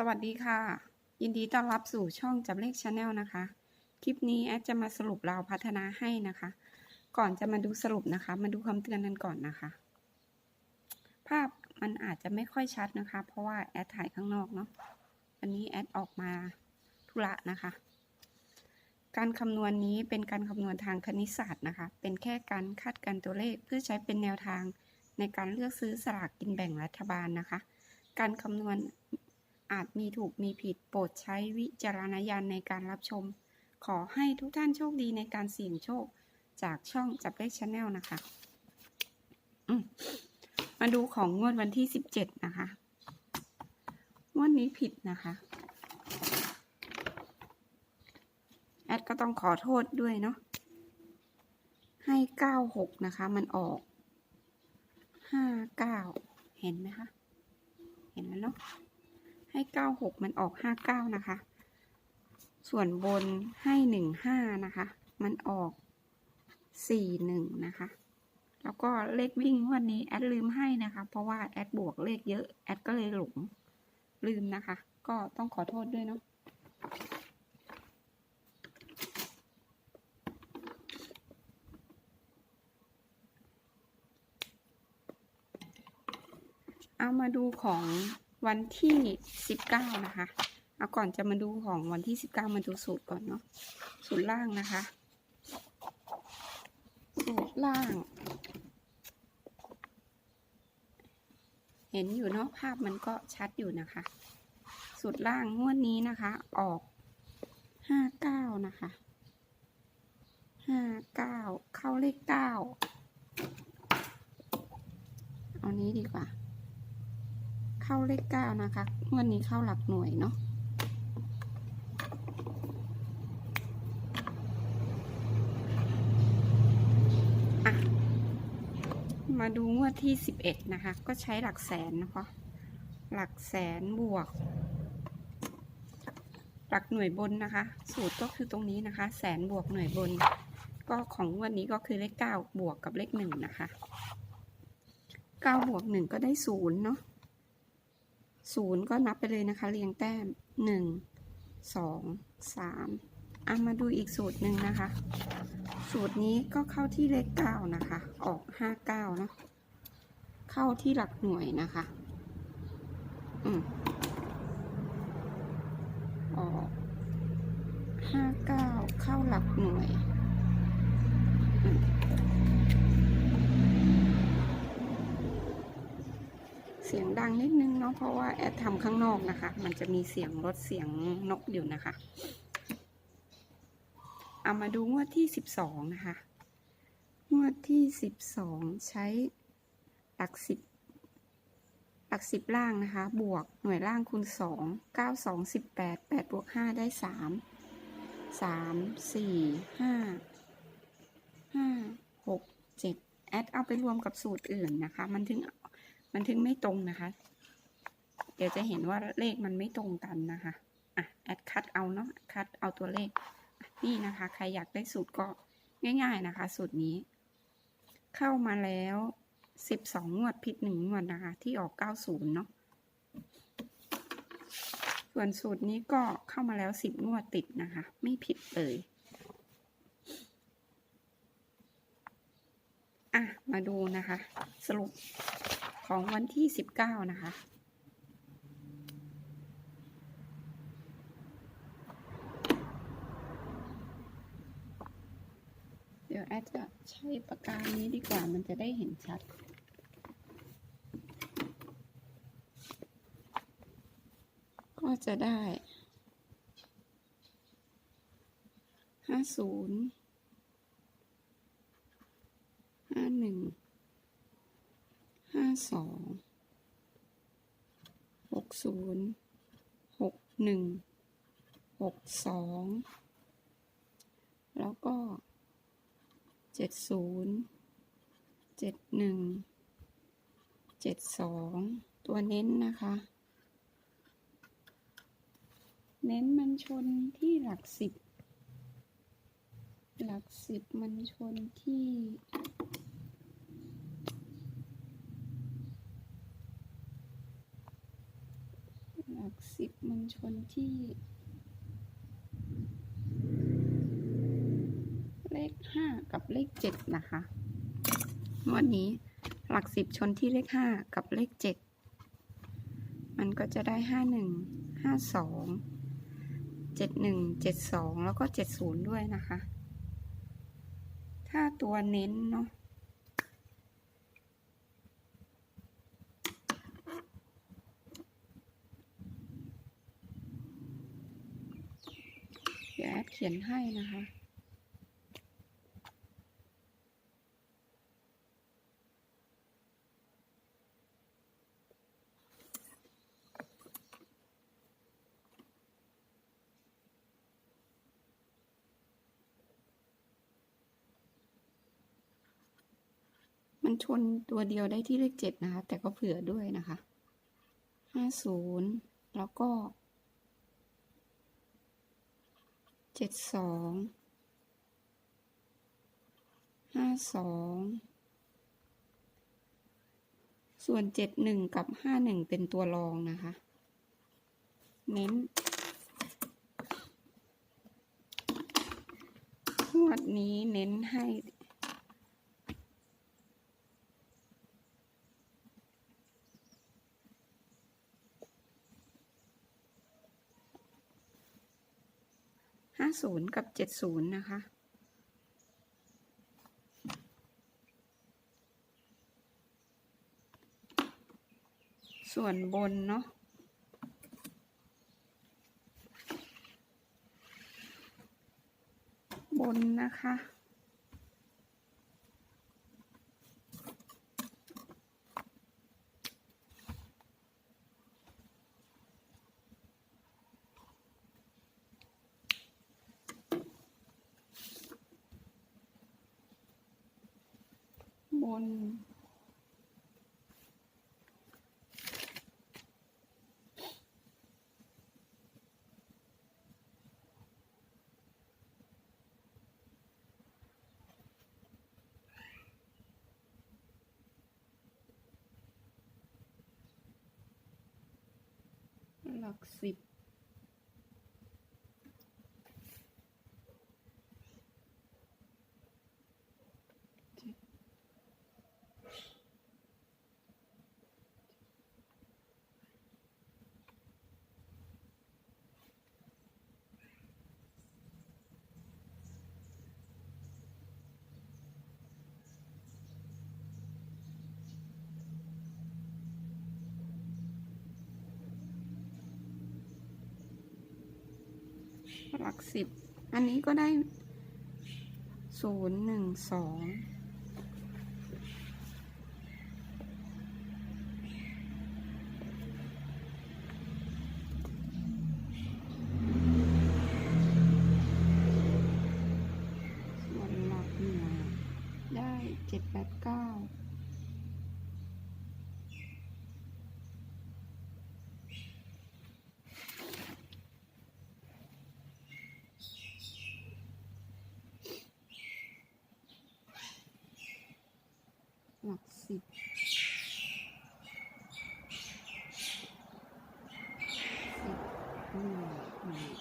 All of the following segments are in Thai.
สวัสดีค่ะ ยินดีต้อนรับสู่ช่องจับเลขชาแนลนะคะ คลิปนี้แอดจะมาสรุปราวพัฒนาให้นะคะ ก่อนจะมาดูสรุปนะคะ มาดูคำเตือนกันก่อนนะคะ ภาพมันอาจจะไม่ค่อยชัดนะคะ เพราะว่าแอดถ่ายข้างนอกเนาะวันนี้แอดออกมาธุระนะคะ การคำนวณนี้เป็นการคำนวณทางคณิตศาสตร์นะคะ เป็นแค่การคาดการตัวเลข เพื่อใช้เป็นแนวทางในการเลือกซื้อสลากกินแบ่งรัฐบาลนะคะ การคำนวณ อาจมีถูกมีผิดโปรดใช้วิจารณญาณในการรับชม ขอให้ทุกท่านโชคดีในการเสี่ยงโชค จากช่องจับเลขชาแนลนะคะ มาดูของงวดวันที่17นะคะ งวดนี้ผิดนะคะแอดก็ต้องขอโทษด้วยเนาะ ให้96นะคะ มันออก59เห็นไหมคะ เห็นแล้วเนาะ ให้96มันออก59นะคะ ส่วนบนให้15นะคะ มันออก41นะคะ แล้วก็เลขวิ่งงวันนี้แอดลืมให้นะคะ เพราะว่าแอดบวกเลขเยอะแอดก็เลยหลงลืมนะคะ ก็ต้องขอโทษด้วยเนาะเอามาดูของ วันที่19นะคะ เอาก่อนจะมาดูของวันที่19มาดูสูตรก่อนเนาะ สูตรล่างนะคะ สูตรล่าง เห็นอยู่เนาะภาพมันก็ชัดอยู่นะคะ สูตรล่างงวดนี้นะคะ ออก59นะคะ59เก้าเข้าเลข9เอานี้ดีกว่า เข้าเลขเก้านะคะวันนี้เข้าหลักหน่วยเนาะมาดูงวดที่สิบเอ็ดนะคะ ก็ใช้หลักแสนนะคะหลักแสนบวก หลักหน่วยบนนะคะ สูตรก็คือตรงนี้นะคะ แสนบวกหน่วยบน ก็ของงวันนี้ก็คือเลขเก้าบวกกับเลขหนึ่งนะคะเก้าบวกหนึ่งก็ได้ศูนย์เนาะ ศูนย์ก็นับไปเลยนะคะ เรียงแต้มหนึ่งสองสามอะมาดูอีกสูตรหนึ่งนะคะ สูตรนี้ก็เข้าที่เลขเก้านะคะ ออกห้าเก้าเนาะเข้าที่หลักหน่วยนะคะอืมออกห้าเก้าเข้าหลักหน่วยอืม เสียงดังนิดนึงเนาะเพราะว่าแอดทำข้างนอกนะคะ มันจะมีเสียงรถเสียงนกอยู่นะคะเอามาดูงวดที่สิบสองนะคะ งวดที่สิบสองใช้หลักสิบหลักสิบล่างนะคะ บวกหน่วยล่างคูณสองเก้าสองสิบแปดแปดบวกห้าได้สามสามสี่ห้าห้าหกเจ็ดแอดเอาไปรวมกับสูตรอื่นนะคะ มันถึง มันถึงไม่ตรงนะคะ เดี๋ยวจะเห็นว่าเลขมันไม่ตรงกันนะคะอะแอดคัดเอาเนาะคัดเอาตัวเลขนี่นะคะ ใครอยากได้สูตรก็ง่าย ๆนะคะ สูตรนี้ เข้ามาแล้วสิบสองงวดผิดหนึ่งงวดนะคะ ที่ออกเก้าศูนย์เนาะส่วนสูตรนี้ก็เข้ามาแล้วสิบงวดติดนะคะ ไม่ผิดเลยอะมาดูนะคะ สรุป ของวันที่สิบเก้านะคะเดี๋ยวแอดจะใช้ปากกานี้ดีกว่ามันจะได้เห็นชัด ก็จะได้ห้าศูนย์ห้าหนึ่ง ห้าสองหกศูนย์หกหนึ่งหกสองแล้วก็เจ็ดศูนย์เจ็ดหนึ่งเจ็ดสองตัวเน้นนะคะ เน้นมันชนที่หลักสิบ หลักสิบมันชนที่ หลักสิบมันชนที่ เลขห้ากับเลขเจ็ดนะคะงวันนี้หลักสิบชนที่เลขห้ากับเลขเจ็ดมันก็จะได้ห้าหนึ่งห้าสองเจ็ดหนึ่งเจ็ดสองแล้วก็เจ็ดศูนย์ด้วยนะคะ ถ้าตัวเน้นเนาะ ยวแอดเขียนให้นะคะ มันชนตัวเดียวได้ที่เลขเจ็ดนะคะ แต่ก็เผื่อด้วยนะคะห้าศูนย์แล้วก็ เจ็ดสองห้าสองส่วนเจ็ดหนึ่งกับห้าหนึ่งเป็นตัวรองนะคะ เน้นงวดนี้เน้นให้ ห้าศูนย์กับเจ็ดศูนย์นะคะ ส่วนบนเนาะบนนะคะ น หลักสิบ หลักสิบ อันนี้ก็ได้ศูนย์หนึ่งสอง ส่วนหลักหน่วยได้เจ็ดแปดเก้า หลักสิบสิบหนึ่งหนึ่ง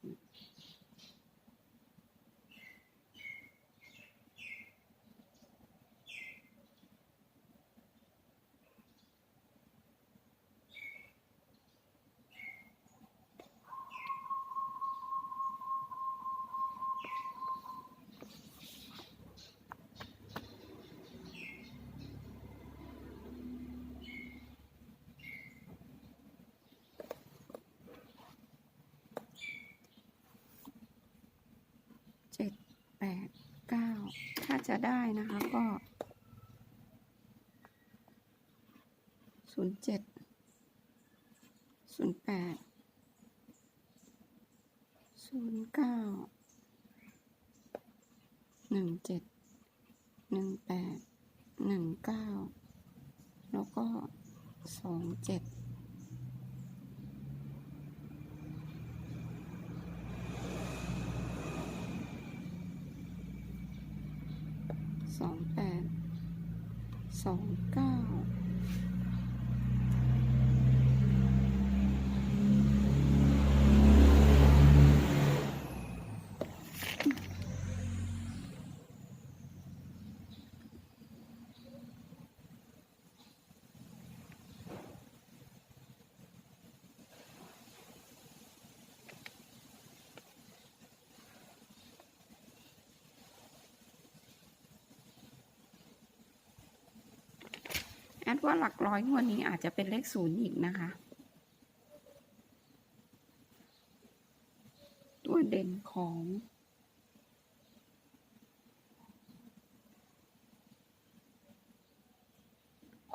สิบเจ็ดแปดเก้าถ้า จะได้นะคะก็ศูนย์เจ็ดศูนย์แปดศูนย์เก้าหนึ่งเจ็ดหนึ่งแปดหนึ่งเก้าแล้วก็สองเจ็ด สองแปดสองเก้า ดว่าหลักร้อยงวดนี้อาจจะเป็นเลขศูนย์อีกนะคะ ตัวเด่นของ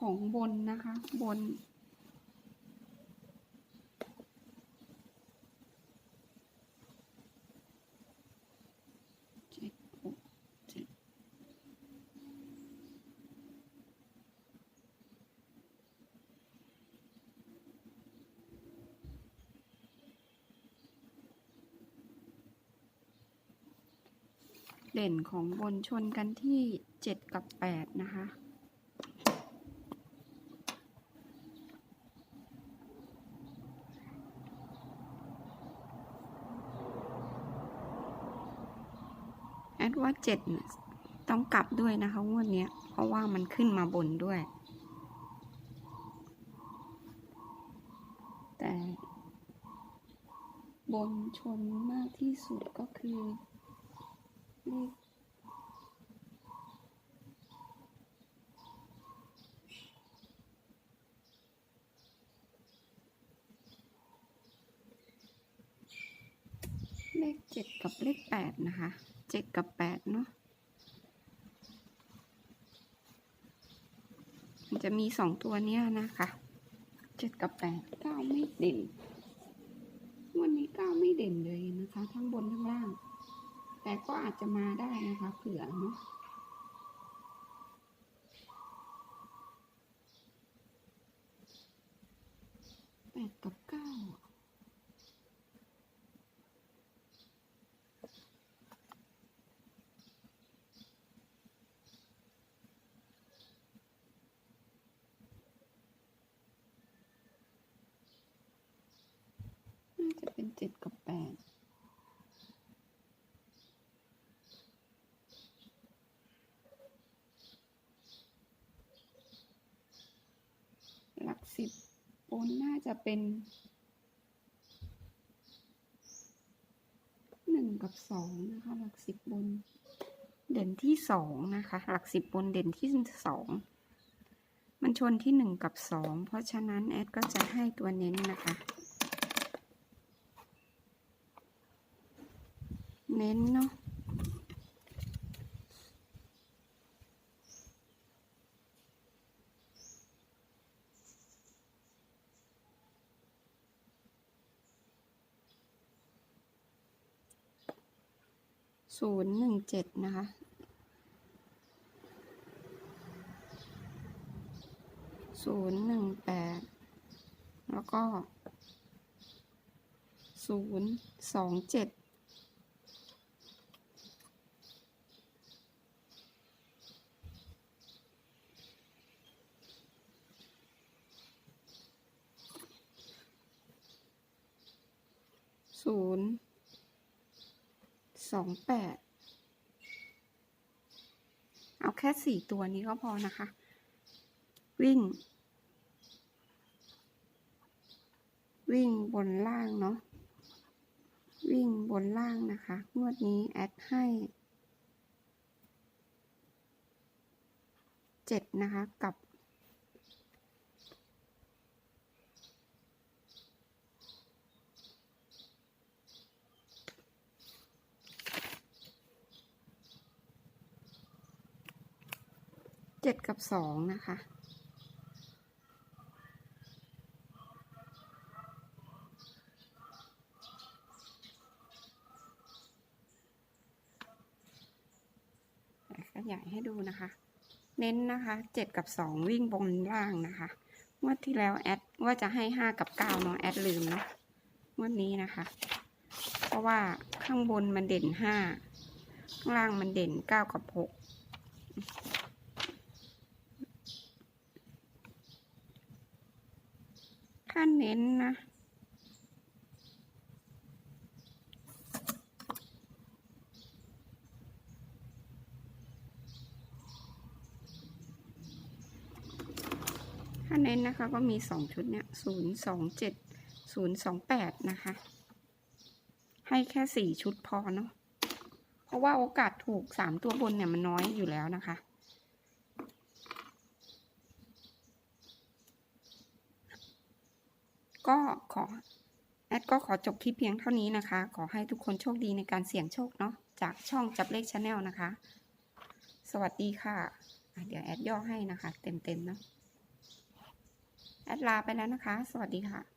ของบนนะคะ บน เจ็ดหกเจ็ด เด่นของบนชนกันที่เจ็ดกับแปดนะคะ แอดว่าเจ็ดต้องกลับด้วยนะคะงวดนี้เพราะว่ามันขึ้นมาบนด้วย แต่บนชนมากที่สุดก็คือ เลขเจ็ดกับเลขแปดนะคะเจ็ดกับแปดเนาะมันจะมีสองตัวเนี้ยนะคะเจ็ดกับแปดเก้าไม่เด่น วันนี้เก้าไม่เด่นเลยนะคะ ทั้งบนทั้งล่าง แต่ก็อาจจะมาได้นะคะเผื่อเนาะแปดกับเก้าน่าจะเป็นเจ็ดกับแปด หลักสิบบนน่า จะเป็นหนึ่งกับสองนะคะ หลักสิบบน เด่นที่สองนะคะ หลักสิบบนเด่นที่สองมันชนที่หนึ่งกับสองเพราะฉะนั้นแอดก็จะให้ตัวเน้นนะคะ เน้นเนาะ ศูนย์หนึ่งเจ็ดนะคะ ศูนย์หนึ่งแปด แล้วก็ ศูนย์สองเจ็ด ศูนย์ สองแปดเอาแค่สี่ตัวนี้ก็พอนะคะ วิ่ง วิ่งบนล่างเนาะวิ่งบนล่างนะคะ งวดนี้แอดให้เจ็ดนะคะ กับ เจ็ดกับสองนะคะ ขยายให้ดูนะคะ เน้นนะคะเจ็ดกับสองวิ่งบนล่างนะคะงวดที่แล้วแอดว่าจะให้ห้ากับเก้าเนาะแอดลืมเนาะงวดนี้นะคะ เพราะว่าข้างบนมันเด่นห้าข้างล่างมันเด่นเก้ากับหก ถ้าเน้นนะ ถ้าเน้นนะคะก็มีสองชุดเนี่ยศูนย์สองเจ็ดศูนย์สองแปดนะคะ ให้แค่สี่ชุดพอเนาะ เพราะว่าโอกาสถูกสามตัวบนเนี่ยมันน้อยอยู่แล้วนะคะ ก็ขอแอดก็ขอจบคลิปเพียงเท่านี้นะคะ ขอให้ทุกคนโชคดีในการเสี่ยงโชคเนาะจากช่องจับเลขชาแนลนะคะ สวัสดีค่ะะเดี๋ยวแอดย่อให้นะคะ เต็มๆเนาะแอดลาไปแล้วนะคะ สวัสดีค่ะ